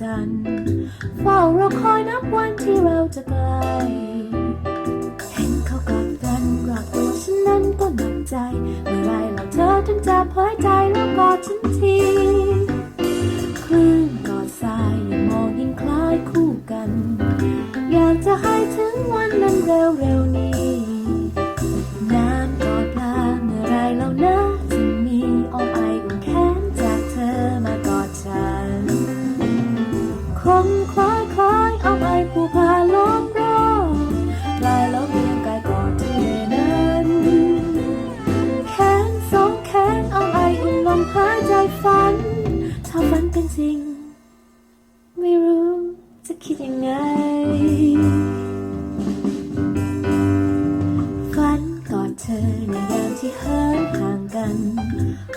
จันทร์เฝ้ารอคอยนับวันที่เราจะไกลเห็นเขากอดกันกอดอกฉันนั้นก็หนักใจ เมื่อไรเราเธอถึงจะเผยใจแล้วกอดฉันทีคลื่นกอดทรายยิ่งมองยิ่งคล้ายคู่กัน อยากจะให้ถึง จริง ไม่รู้จะคิดยังไง ฝันกอดเธอในยามที่เหินห่างกัน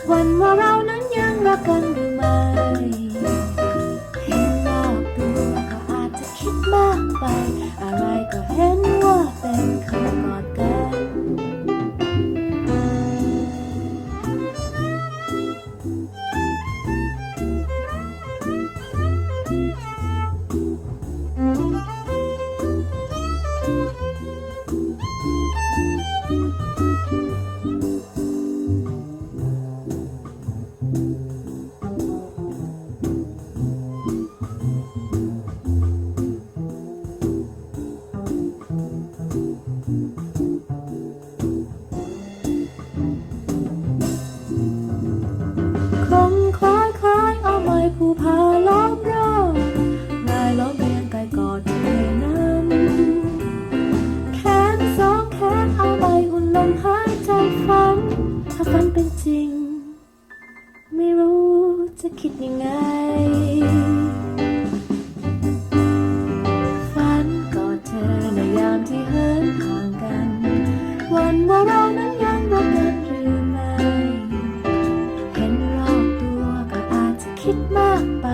วันว่าเรานั้นยังรักกันหรือไม่ คงคล้ายคล้ายเอาไม้ผูพาล้อม วันว่าเรานั้นยังรักกันหรือไม่ เห็นรอบตัวก็อาจจะคิดมากไป